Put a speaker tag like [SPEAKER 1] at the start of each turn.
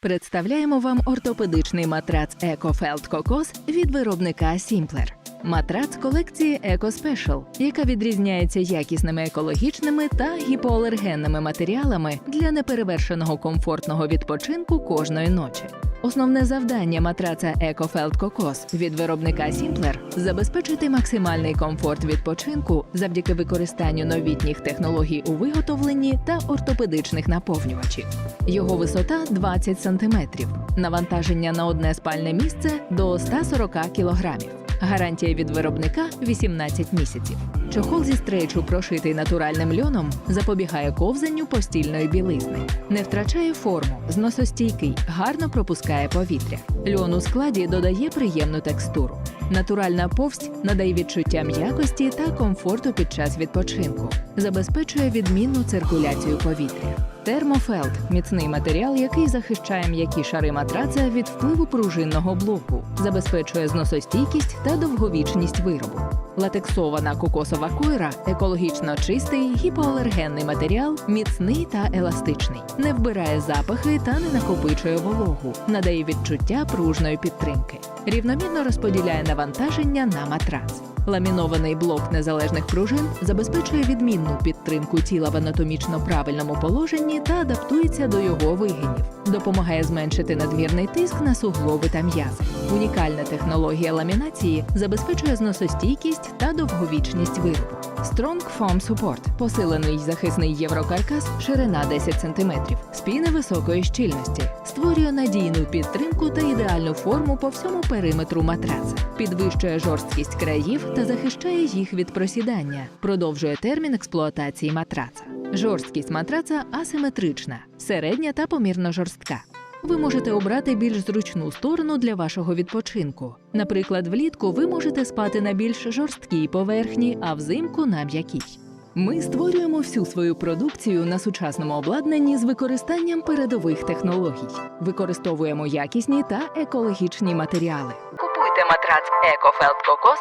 [SPEAKER 1] Представляємо вам ортопедичний матрац EcoFelt Cocos від виробника Simpler. Матрац колекції Eco Special, яка відрізняється якісними екологічними та гіпоалергенними матеріалами для неперевершеного комфортного відпочинку кожної ночі. Основне завдання матраца EcoFelt Cocos від виробника Simpler – забезпечити максимальний комфорт відпочинку завдяки використанню новітніх технологій у виготовленні та ортопедичних наповнювачів. Його висота 20 см, навантаження на одне спальне місце до 140 кг. Гарантія від виробника 18 місяців. Чохол зі стрейчу, прошитий натуральним льоном, запобігає ковзанню постільної білизни, не втрачає форму, зносостійкий, гарно пропускає повітря. Льон у складі додає приємну текстуру. Натуральна повсть надає відчуття м'якості та комфорту під час відпочинку, забезпечує відмінну циркуляцію повітря. Термофелд міцний матеріал, який захищає м'які шари матраца від впливу пружинного блоку, забезпечує зносостійкість та довговічність виробу. Латексована кокосова койра екологічно чистий, гіпоалергенний матеріал, міцний та еластичний, не вбирає запахи та не накопичує вологу, надає відчуття пружної підтримки, рівномірно розподіляє навантаження на матрац. Ламінований блок незалежних пружин забезпечує відмінну підтримку тіла в анатомічно правильному положенні та адаптується до його вигинів, допомагає зменшити надмірний тиск на суглоби та м'язи. Унікальна технологія ламінації забезпечує зносостійкість та довговічність виробу. Strong Foam Support – посилений захисний єврокаркас, ширина 10 см, спіни високої щільності, створює надійну підтримку та ідеальну форму по всьому периметру матраца, підвищує жорсткість країв та захищає їх від просідання, продовжує термін експлуатації матраца. Жорсткість матраца асиметрична, середня та помірно жорстка. Ви можете обрати більш зручну сторону для вашого відпочинку. Наприклад, влітку ви можете спати на більш жорсткій поверхні, а взимку на м'якій. Ми створюємо всю свою продукцію на сучасному обладнанні з використанням передових технологій. Використовуємо якісні та екологічні матеріали. Купуйте матрац EcoFelt Cocos